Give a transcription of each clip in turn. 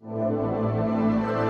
Música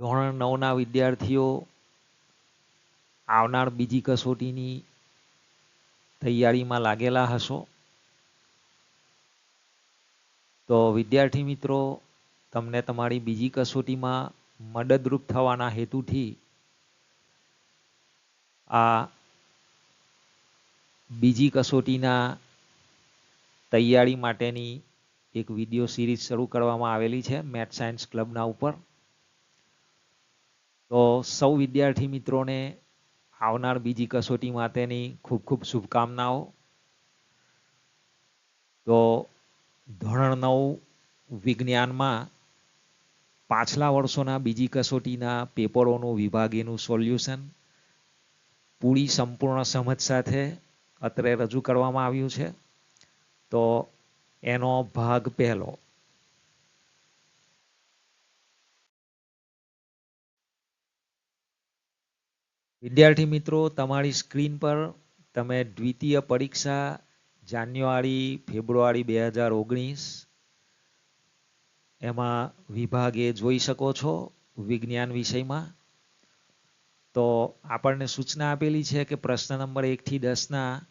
ધોરણ નવના વિદ્યાર્થીઓ આવનાર બીજી કસોટીની તૈયારીમાં લાગેલા હશો? તો વિદ્યાર્થી મિત્રો, તમને તમારી બીજી કસોટીમાં મદદરૂપ થવાના હેતુથી આ બીજી કસોટીના તૈયારી માટેની એક વીડિયો સિરીઝ શરૂ કરવામાં આવેલી છે મેથ સાયન્સ ક્લબના ઉપર. તો સૌ વિદ્યાર્થી મિત્રોને આવનાર બીજી કસોટી માટેની ખૂબ ખૂબ શુભકામનાઓ. તો ધોરણ નવ વિજ્ઞાનમાં પાછલા વર્ષોના બીજી કસોટીના પેપરોનું વિભાગીનું સોલ્યુશન પૂરી સંપૂર્ણ સમજ સાથે અત્રે રજૂ કરવામાં આવ્યું છે. તો એનો ભાગ પહેલો. વિદ્યાર્થી મિત્રો, તમારી સ્ક્રીન પર તમે દ્વિતીય પરીક્ષા જાન્યુઆરી, ફેબ્રુઆરી બે હજાર ઓગણીસ એમાં વિભાગે જોઈ શકો છો વિજ્ઞાન વિષયમાં. તો આપણને સૂચના આપેલી છે કે પ્રશ્ન નંબર એકથી દસના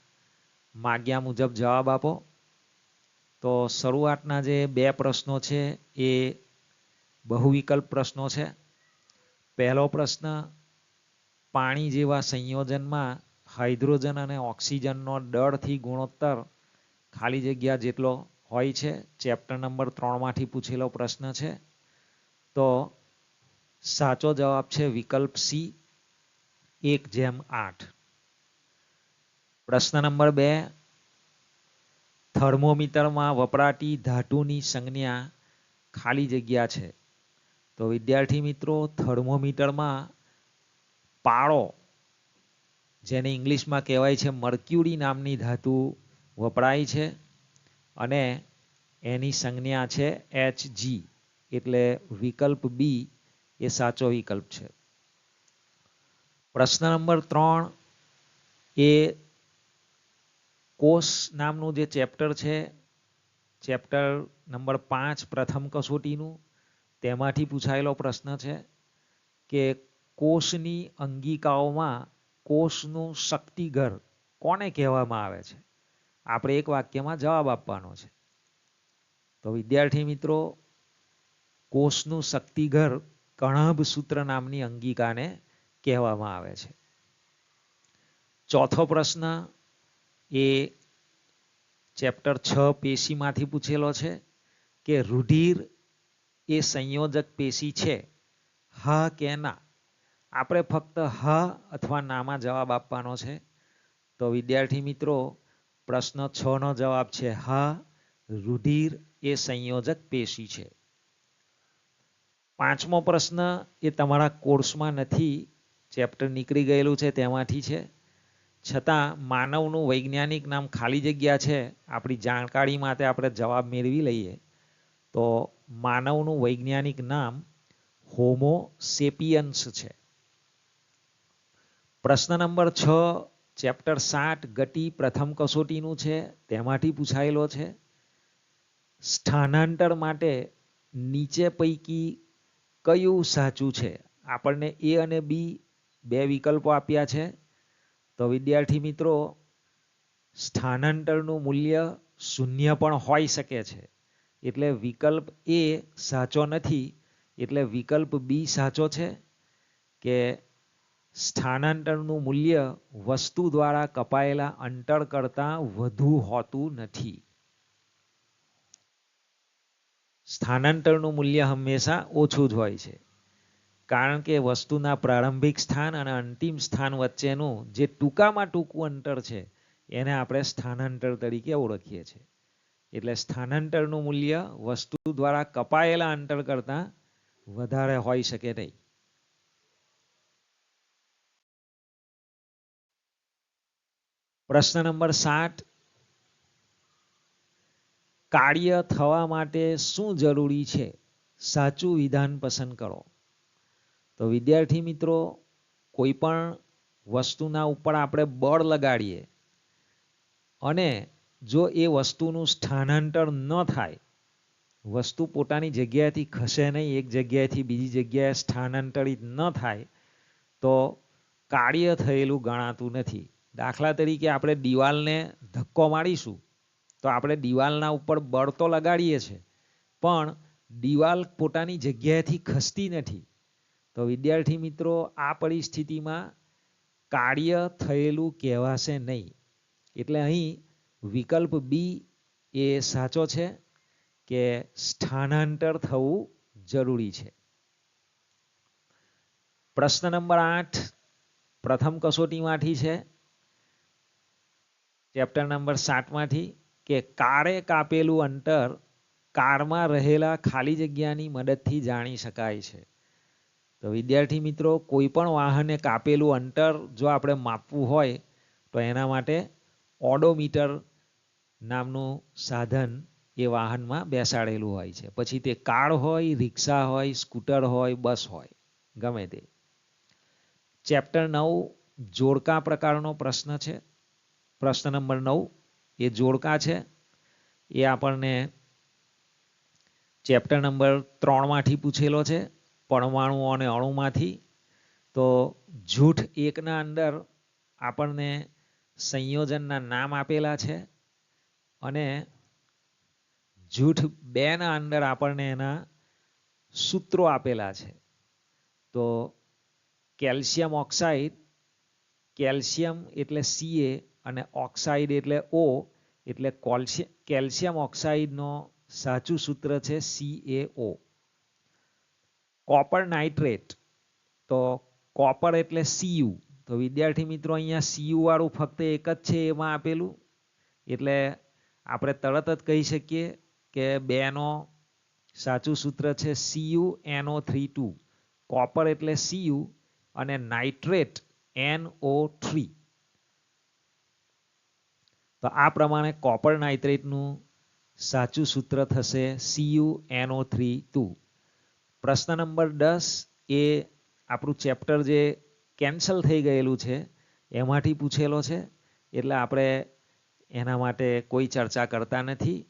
માગ્યા મુજબ જવાબ આપો. તો શરૂઆતના જે બે પ્રશ્નો છે એ બહુવિકલ્પ પ્રશ્નો છે. પહેલો પ્રશ્ન પાણી જેવા સંયોજનમાં હાઇડ્રોજન અને ઓક્સિજનનો દળથી ગુણોત્તર ખાલી જગ્યા જેટલો હોય છે. ચેપ્ટર નંબર ત્રણમાંથી પૂછેલો પ્રશ્ન છે. તો સાચો જવાબ છે વિકલ્પ સી, એક જેમ આઠ. પ્રશ્ન નંબર બે, થર્મોમીટરમાં વપરાતી ધાતુની સંજ્ઞા ખાલી જગ્યા છે. તો વિદ્યાર્થી મિત્રો, થર્મોમીટરમાં પાળો, જેને ઇંગ્લિશમાં કહેવાય છે મર્ક્યુરી નામની ધાતુ વપરાય છે અને એની સંજ્ઞા છે એચ જી એટલે વિકલ્પ બી એ સાચો વિકલ્પ છે. પ્રશ્ન નંબર ત્રણ એ કોષ નામનું જે ચેપ્ટર છે, ચેપ્ટર નંબર પાંચ પ્રથમ કસોટીનું, તેમાંથી પૂછાયેલો પ્રશ્ન છે કે કોષની અંગિકાઓમાં કોષનું શક્તિઘર કોને કહેવામાં આવે છે? આપણે એક વાક્યમાં જવાબ આપવાનો છે. તો વિદ્યાર્થી મિત્રો, કોષનું શક્તિઘર કણભ સૂત્ર નામની અંગિકાને કહેવામાં આવે છે. ચોથો પ્રશ્ન એ ચેપ્ટર છ પેશીમાંથી પૂછેલો છે કે રુધિર એ સંયોજક પેશી છે, હા કે ના? આપણે ફક્ત હ અથવા નામાં જવાબ આપવાનો છે. તો વિદ્યાર્થી મિત્રો, પ્રશ્ન છ નો જવાબ છે, હા, રુધિર એ સંયોજક પેશી છે. પાંચમો પ્રશ્ન એ તમારા કોર્સમાં નથી, ચેપ્ટર નીકળી ગયેલું છે, તેમાંથી છે. છતાં માનવનું વૈજ્ઞાનિક નામ ખાલી જગ્યા છે, આપણી જાણકારી માટે આપણે જવાબ મેળવી લઈએ. તો માનવનું વૈજ્ઞાનિક નામ હોમો સેપિયન્સ છે. પ્રશ્ન નંબર છ, ચેપ્ટર સાત, ગતિ પ્રથમ કસોટીનું છે, તેમાંથી પૂછાયેલો છે. સ્થાનાંતર માટે નીચે પૈકી કયું સાચું છે? આપણને એ અને બી બે વિકલ્પો આપ્યા છે. તો વિદ્યાર્થી મિત્રો, સ્થાનાંતરનું મૂલ્ય શૂન્ય પણ હોઈ શકે છે. એટલે વિકલ્પ એ સાચો નથી, એટલે વિકલ્પ બી સાચો છે કે સ્થાનાંતરનું મૂલ્ય વસ્તુ દ્વારા કપાયેલા અંતર કરતાં વધુ હોતું નથી. સ્થાનાંતરનું મૂલ્ય હંમેશા ઓછું જ હોય છે. કારણ કે વસ્તુના પ્રારંભિક સ્થાન અને અંતિમ સ્થાન વચ્ચેનું જે ટૂંકામાં ટૂંકું અંતર છે, એને આપણે સ્થાનાંતર તરીકે ઓળખીએ છીએ. એટલે સ્થાનાંતરનું મૂલ્ય વસ્તુ દ્વારા કપાયેલા અંતર કરતાં વધારે હોઈ શકે નહીં. પ્રશ્ન નંબર સાત. કાર્ય થવા માટે શું જરૂરી છે? સાચું વિધાન પસંદ કરો. તો વિદ્યાર્થી મિત્રો, કોઈ પણ વસ્તુના ઉપર આપણે બળ લગાડીએ અને જો એ વસ્તુનું સ્થાનાંતર ન થાય, વસ્તુ પોતાની જગ્યાએથી ખસે નહીં, એક જગ્યાએથી બીજી જગ્યાએ સ્થાનાંતરિત ન થાય, તો કાર્ય થયેલું ગણાતું નથી. દાખલા તરીકે આપણે દિવાલને ધક્કો મારીશું, તો આપણે દિવાલના ઉપર બળ તો લગાડીએ છીએ પણ દિવાલ પોતાની જગ્યાએથી ખસતી નથી. તો વિદ્યાર્થી મિત્રો, આ પરિસ્થિતિમાં કાર્ય થયેલું કહેવાશે નહીં. એટલે અહીં વિકલ્પ બી એ સાચો છે કે સ્થાનાંતર થવું જરૂરી છે. પ્રશ્ન નંબર આઠ, પ્રથમ કસોટીમાંથી છે. ચેપ્ટર નંબર સાતમાંથી કે કારે કાપેલું અંતર કારમાં રહેલા ખાલી જગ્યાની મદદથી જાણી શકાય છે. તો વિદ્યાર્થી મિત્રો, કોઈ પણ વાહને કાપેલું અંતર જો આપણે માપવું હોય, તો એના માટે ઓડોમીટર નામનું સાધન એ વાહનમાં બેસાડેલું હોય છે. પછી તે કાર હોય, રિક્ષા હોય, સ્કૂટર હોય, બસ હોય, ગમે તે. ચેપ્ટર નવ, જોડકા પ્રકારનો પ્રશ્ન છે. પ્રશ્ન નંબર નવ, એ જોડકા છે. એ આપણને ચેપ્ટર નંબર ત્રણમાંથી પૂછેલો છે, પરમાણુ અને અણુમાંથી. તો જૂઠ એકના અંદર આપણને સંયોજનના નામ આપેલા છે અને જૂઠ બેના અંદર આપણને એના સૂત્રો આપેલા છે. તો કેલ્શિયમ ઓક્સાઇડ, કેલ્શિયમ એટલે સીએ અને ઓક્સાઇડ એટલે ઓ એટલે કેલ્શિયમ ઓક્સાઇડનો સાચું સૂત્ર છે C A O copper nitrate, તો કોપર એટલે સીયુ તો વિદ્યાર્થી મિત્રો, અહીંયા સીયુ વાળું ફક્ત એક જ છે એમાં આપેલું. એટલે આપણે તરત જ કહી શકીએ કે બેનો સાચું સૂત્ર છે C U N O three two copper એટલે સીયુ અને નાઇટ્રેટ એનઓ થ્રી તો આ પ્રમાણે કોપર નાઇટ્રેટનું સાચું સૂત્ર થશે સીયુ એનઓ થ્રી ટુ પ્રશ્ન નંબર દસ એ આપણું ચેપ્ટર જે કેન્સલ થઈ ગયેલું છે, એમાંથી પૂછેલો છે. એટલે આપણે એના માટે કોઈ ચર્ચા કરતા નથી.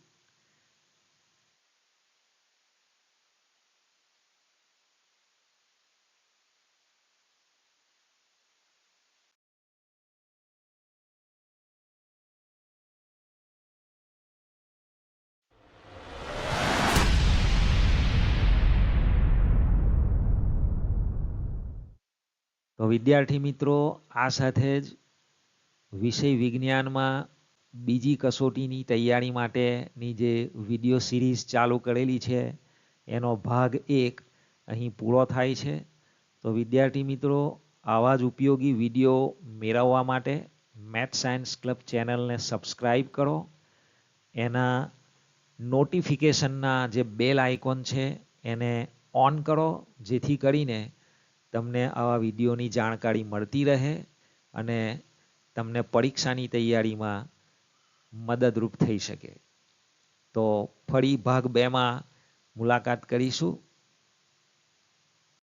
તો વિદ્યાર્થી મિત્રો, આ સાથે જ વિષય વિજ્ઞાનમાં બીજી કસોટીની તૈયારી માટેની જે વીડિયો સિરીઝ ચાલુ કરેલી છે, એનો ભાગ એક અહીં પૂરો થાય છે. તો વિદ્યાર્થી મિત્રો, આવા જ ઉપયોગી વીડિયો મેળવવા માટે મેથ સાયન્સ ક્લબ ચેનલને સબસ્ક્રાઈબ કરો. એના નોટિફિકેશનના જે બેલ આઇકોન છે, એને ઓન કરો, જેથી કરીને તમને આવા વિડીયોની જાણકારી મળતી રહે અને તમને પરીક્ષાની તૈયારીમાં મદદરૂપ થઈ શકે. તો ફરી ભાગ બેમાં મુલાકાત કરીશું.